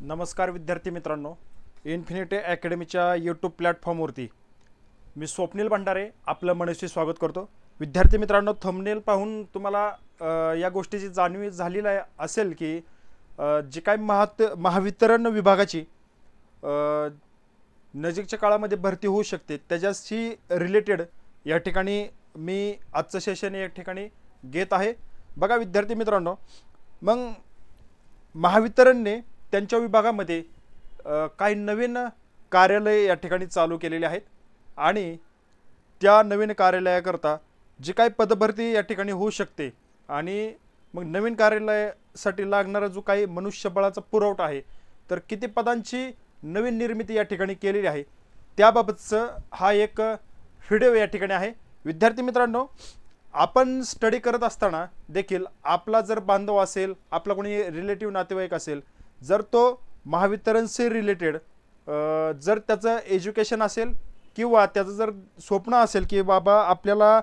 नमस्कार विद्यार्थी मित्रांनो इन्फिनिटी अकॅडमीच्या यूट्यूब प्लॅटफॉर्मवरती मी स्वप्नील भंडारे आपलं मनस्वी स्वागत करतो. विद्यार्थी मित्रांनो थंबनेल पाहून तुम्हाला अ, या गोष्टीची जाणीव झालेली आहे असेल की अ, जी काय महात महावितरण विभागाची अ, नजीकच्या काळामध्ये भरती होऊ शकते त्याच्याशी रिलेटेड या ठिकाणी मी आजचं सेशन या ठिकाणी घेत आहे. बघा विद्यार्थी मित्रांनो मग महावितरणने त्यांच्या विभागामध्ये काही नवीन कार्यालय या ठिकाणी चालू केलेले आहेत. आणि त्या नवीन कार्यालयाकरता जी काही पदभरती या ठिकाणी होऊ शकते आणि मग नवीन कार्यालयासाठी लागणारा जो काही मनुष्यबळाचा पुरवठा आहे तर किती पदांची नवीन निर्मिती या ठिकाणी केलेली आहे त्याबाबतचं हा एक व्हिडिओ या ठिकाणी आहे. विद्यार्थी मित्रांनो आपण स्टडी करत असताना देखील आपला जर बांधव असेल आपला कोणी रिलेटिव्ह नातेवाईक असेल जर तो महावितरणशी रिलेटेड जर त्याचं एज्युकेशन असेल किंवा त्याचं जर स्वप्न असेल की बाबा आपल्याला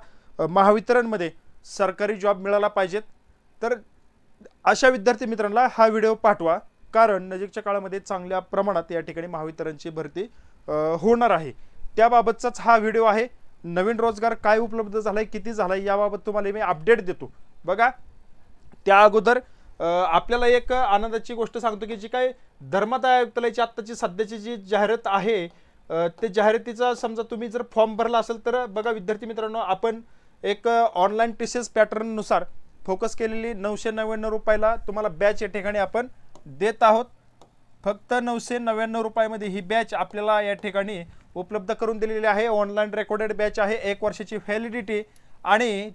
महावितरणमध्ये सरकारी जॉब मिळाला पाहिजेत तर अशा विद्यार्थी मित्रांना हा व्हिडिओ पाठवा. कारण नजीकच्या काळामध्ये चांगल्या प्रमाणात या ठिकाणी महावितरणची भरती होणार आहे. त्याबाबतचाच हा व्हिडिओ आहे. नवीन रोजगार काय उपलब्ध झाला आहे किती झालाय याबाबत तुम्हाला मी अपडेट देतो. बघा त्या अगोदर आपल्याला एक आनंदाची गोष्ट सांगतो की जी काय धर्मदाय आयुक्तालयाची आत्ताची सध्याची जी जाहिरात आहे ते जाहिरातीचा समजा तुम्ही जर फॉर्म भरला असेल तर बघा विद्यार्थी मित्रांनो आपण एक ऑनलाईन टीसीएस पॅटर्ननुसार फोकस केलेली नऊशे नव्याण्णव रुपयाला तुम्हाला बॅच या ठिकाणी आपण देत आहोत. फक्त नऊशे नव्याण्णव रुपयामध्ये ही बॅच आपल्याला या ठिकाणी उपलब्ध करून दिलेली आहे. ऑनलाईन रेकॉर्डेड बॅच आहे. एक वर्षाची व्हॅलिडिटी आणि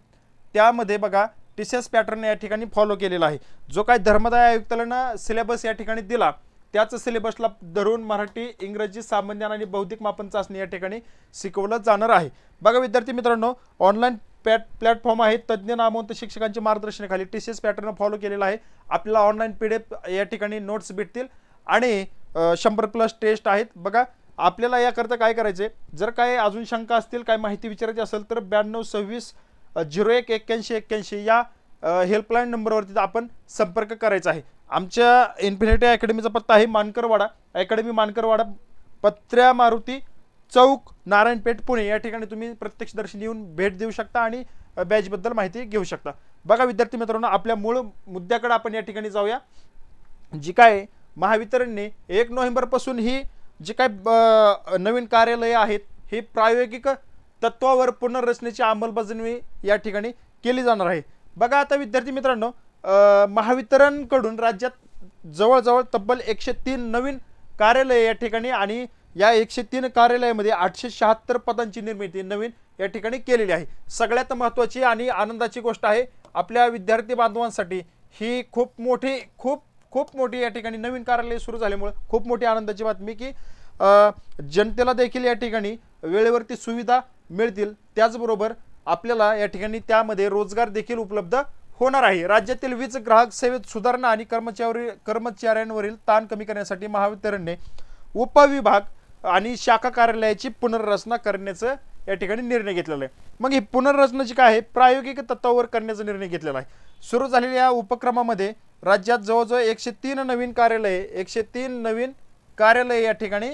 त्यामध्ये बघा टीसीएस पॅटर्न या ठिकाणी फॉलो केलेला आहे. जो काही धर्मदाय आयुक्तालयानं सिलेबस या ठिकाणी दिला त्याच सिलेबसला धरून मराठी इंग्रजी सामान्य आणि बौद्धिक मापन चाचणी या ठिकाणी शिकवलं जाणार आहे. बघा विद्यार्थी मित्रांनो ऑनलाईन पॅट प्लॅटफॉर्म आहे. तज्ज्ञ नामवंत शिक्षकांच्या मार्गदर्शनाखाली T C S pattern follow केलेला आहे. आपल्याला ऑनलाईन पी डी एफ या ठिकाणी नोट्स भेटतील. आणि शंभर प्लस टेस्ट आहेत. बघा आपल्याला याकरता काय करायचे जर काय अजून शंका असतील काय माहिती विचारायची असेल तर ब्याण्णव सव्वीस झिरो एक एक्क्याऐंशी एक्क्याऐंशी या हेल्पलाईन नंबरवरती आपण संपर्क करायचा आहे. आमच्या इन्फिनिटी अकॅडमीचा पत्ता आहे मानकरवाडा. अकॅडमी मानकरवाडा पत्र्या मारुती चौक नारायणपेठ पुणे. या ठिकाणी तुम्ही प्रत्यक्षदर्शी येऊन भेट देऊ शकता आणि बॅचबद्दल माहिती घेऊ शकता. बघा विद्यार्थी मित्रांनो आपल्या मूळ मुद्द्याकडे आपण या ठिकाणी जाऊया. जी काय महावितरणने एक नोव्हेंबरपासून ही जी काय ब- नवीन कार्यालये आहेत ही प्रायोगिक तत्वावर पुनर्रचनेची अंमलबजावणी या ठिकाणी केली जाणार आहे. बघा आता विद्यार्थी मित्रांनो महावितरणकडून राज्यात जवळजवळ तब्बल एकशे तीन नवीन कार्यालय या ठिकाणी आणि या एकशे तीन कार्यालयामध्ये आठशे शहात्तर पदांची निर्मिती नवीन या ठिकाणी केलेली आहे. सगळ्यात महत्त्वाची आणि आनंदाची गोष्ट आहे आपल्या विद्यार्थी बांधवांसाठी ही खूप मोठी खूप खूप मोठी या ठिकाणी नवीन कार्यालय सुरू झाल्यामुळे खूप मोठी आनंदाची बातमी की जनतेला देखील या ठिकाणी वेळेवरती सुविधा मिळतील. त्याचबरोबर आपल्याला या ठिकाणी त्यामध्ये रोजगार देखील उपलब्ध होणार आहे. राज्यातील वीज ग्राहक सेवेत सुधारणा आणि कर्मचारी कर्मचाऱ्यांवरील ताण कमी करण्यासाठी महावितरणने उपविभाग आणि शाखा कार्यालयाची पुनर्रचना करण्याचं या ठिकाणी निर्णय घेतलेला आहे. मग ही पुनर्रचना जी काय आहे प्रायोगिक तत्वावर करण्याचा निर्णय घेतलेला आहे. सुरू झालेल्या या उपक्रमामध्ये राज्यात जवळजवळ एकशे तीन नवीन कार्यालये एकशे तीन नवीन कार्यालये या ठिकाणी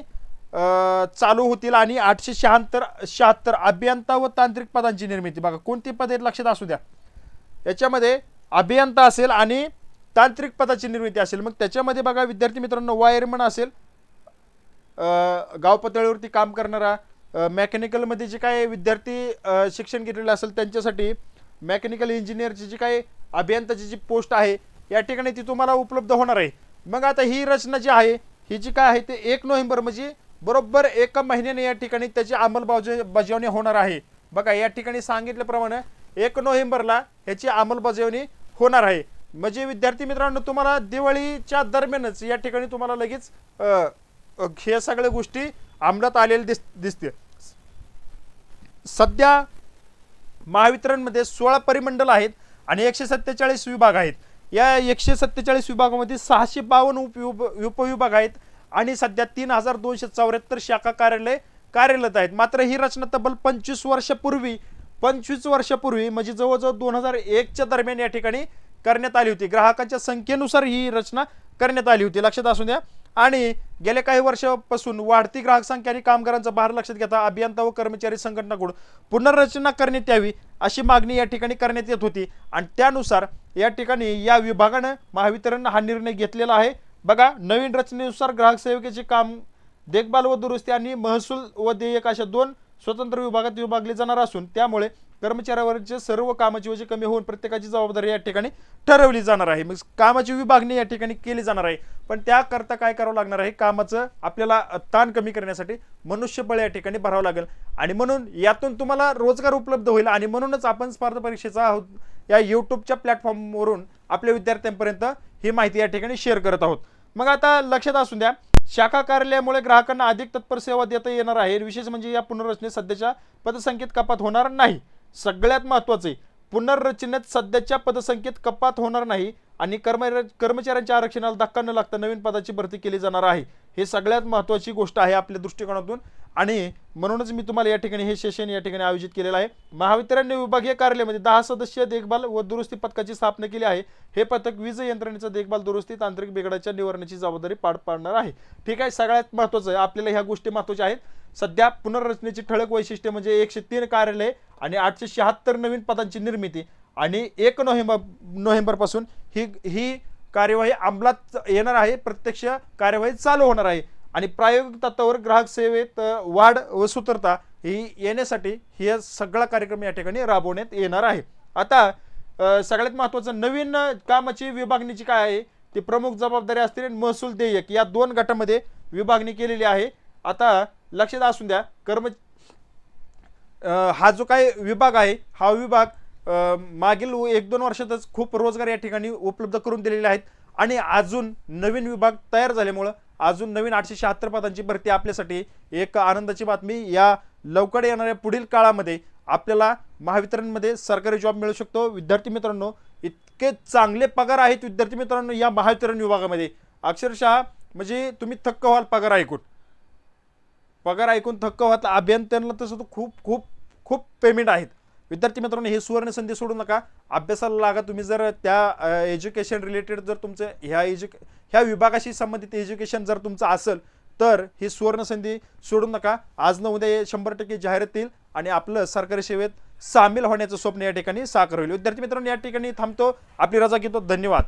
चालू होतील आणि आठशे शहात्तर शहात्तर अभियंता व तांत्रिक पदांची निर्मिती. बघा कोणती पदे लक्षात असू द्या. याच्यामध्ये अभियंता असेल आणि तांत्रिक पदाची निर्मिती असेल. मग त्याच्यामध्ये बघा विद्यार्थी मित्रांनो वायरमन असेल. गाव पातळीवरती काम करणारा मेकॅनिकलमध्ये जे काय विद्यार्थी शिक्षण घेतलेलं असेल त्यांच्यासाठी मेकॅनिकल इंजिनियरची जी काही अभियंताची जी पोस्ट आहे या ठिकाणी ती तुम्हाला उपलब्ध होणार आहे. मग आता ही रचना जी आहे ही जी काय आहे ते एक नोव्हेंबर म्हणजे बरोबर एका महिन्याने या ठिकाणी त्याची अंमलबजावणी बजावणी होणार आहे. बघा या ठिकाणी सांगितल्याप्रमाणे एक नोव्हेंबरला ह्याची अंमलबजावणी होणार आहे. म्हणजे विद्यार्थी मित्रांनो तुम्हाला दिवाळीच्या दरम्यानच या ठिकाणी तुम्हाला लगेच हे सगळ्या गोष्टी अंमलात आलेल्या दिस दिसते सध्या महावितरणमध्ये सोळा परिमंडल आहेत आणि एकशे सत्तेचाळीस विभाग आहेत. या एकशे सत्तेचाळीस विभागामध्ये सहाशे बावन्न उप उपविभाग आहेत. आणि सध्या तीन हजार दोनशे चौऱ्याहत्तर शाखा कार्यालय कार्यरत आहेत. मात्र ही रचना तब्बल पंचवीस वर्षापूर्वी पंचवीस वर्षापूर्वी म्हणजे जवळजवळ दोन हजार एकच्या दरम्यान या ठिकाणी करण्यात आली होती. ग्राहकांच्या संख्येनुसार ही रचना करण्यात आली होती. लक्षात असू द्या. आणि गेल्या काही वर्षापासून वाढती ग्राहक संख्या आणि कामगारांचा भार लक्षात घेता अभियंता व कर्मचारी संघटनाकडून पुनर्रचना करण्यात यावी अशी मागणी या ठिकाणी करण्यात येत होती. आणि त्यानुसार या ठिकाणी या विभागानं महावितरण हा निर्णय घेतलेला आहे. बघा नवीन रचनेनुसार ग्राहक सेवकेचे काम देखभाल व दुरुस्ती आणि महसूल व देयक अशा दोन स्वतंत्र विभागात विभागले जाणार असून त्यामुळे कर्मचाऱ्यावरचे सर्व कामाची वजे कमी होऊन प्रत्येकाची जबाबदारी या ठिकाणी ठरवली जाणार आहे. मग कामाची विभागणी या ठिकाणी केली जाणार आहे. पण त्याकरता काय करावं लागणार आहे? कामाचं आपल्याला ताण कमी करण्यासाठी मनुष्यबळ या ठिकाणी भरावं लागेल. आणि म्हणून यातून तुम्हाला रोजगार उपलब्ध होईल आणि म्हणूनच आपण स्पर्धा परीक्षेचा आहोत या यूट्यूबच्या प्लॅटफॉर्मवरून आपल्या विद्यार्थ्यांपर्यंत ही माहिती या ठिकाणी शेअर करत आहोत. मग आता लक्षात असू द्या शाखा कार्यालयामुळे ग्राहकांना अधिक तत्पर सेवा देता येणार आहे. विशेष म्हणजे या पुनर्रचनेत सध्याच्या पदसंख्येत कपात होणार नाही. सगळ्यात महत्त्वाचे पुनर्रचनेत सध्याच्या पदसंख्येत कपात होणार नाही आणि कर्म कर्मचाऱ्यांच्या आरक्षणाला धक्का न लागता नवीन पदाची भरती केली जाणार आहे. हे सगळ्यात महत्त्वाची गोष्ट आहे आपल्या दृष्टिकोनातून. आणि म्हणूनच मी तुम्हाला या ठिकाणी हे सेशन या ठिकाणी आयोजित केलेलं आहे. महावितरण विभागीय कार्यालयामध्ये दहा सदस्यीय देखभाल व दुरुस्ती पथकाची स्थापना केली आहे. हे पथक वीज यंत्रणेचा देखभाल दुरुस्ती तांत्रिक बिघडाच्या निवारणाची जबाबदारी पार पाडणार आहे. ठीक आहे सगळ्यात महत्त्वाचं आहे आपल्याला ह्या गोष्टी महत्त्वाच्या आहेत. सध्या पुनर्रचनेची ठळक वैशिष्ट्य म्हणजे एकशे तीन कार्यालय आणि आठशे शहात्तर नवीन पदांची निर्मिती आणि एक नोव्हेंबर नोव्हेंबरपासून ही ही कार्यवाही अंमलात येणार आहे. प्रत्यक्ष कार्यवाही चालू होणार आहे. आणि प्रायोगिक तत्वावर ग्राहक सेवेत वाढ व सुतरता ही येण्यासाठी हे सगळा कार्यक्रम या ठिकाणी राबवण्यात येणार आहे. आता सगळ्यात महत्त्वाचं नवीन कामाची विभागणीची काय आहे? ती प्रमुख जबाबदारी असतील आणि महसूल देयक. या दोन गटामध्ये विभागणी केलेली आहे. आता लक्षात असून द्या कर्म हा जो काही विभाग आहे हा विभाग मागील एक दोन वर्षातच खूप रोजगार या ठिकाणी उपलब्ध करून दिलेले आहेत. आणि अजून नवीन विभाग तयार झाल्यामुळं अजून नवीन आठशे शहात्तर पदांची भरती आपल्यासाठी. एक आनंदाची बातमी या लवकर येणाऱ्या पुढील काळामध्ये आपल्याला महावितरणमध्ये सरकारी जॉब मिळू शकतो. विद्यार्थी मित्रांनो इतके चांगले पगार आहेत विद्यार्थी मित्रांनो या महावितरण विभागामध्ये. अक्षरशः म्हणजे तुम्ही थक्क व्हाल पगार ऐकून. पगार ऐकून थक्क व्हाल अभियंत्यांना तसं तर खूप खूप खूप पेमेंट आहेत. विद्यार्थी मित्रांनो हे सुवर्ण संधी सोडू नका. अभ्यासाला लागा तुम्ही जर त्या एज्युकेशन रिलेटेड जर तुमचं ह्या एज्युके ह्या विभागाशी संबंधित एज्युकेशन जर तुमचं असेल तर ही सुवर्ण संधी सोडू नका. आज न उद्या शंभर टक्के जाहिरात येईल आणि आपलं सरकारी सेवेत सामील होण्याचं स्वप्न या ठिकाणी साकार होईल. विद्यार्थी मित्रांनो या ठिकाणी थांबतो. आपली रजा घेतो. धन्यवाद.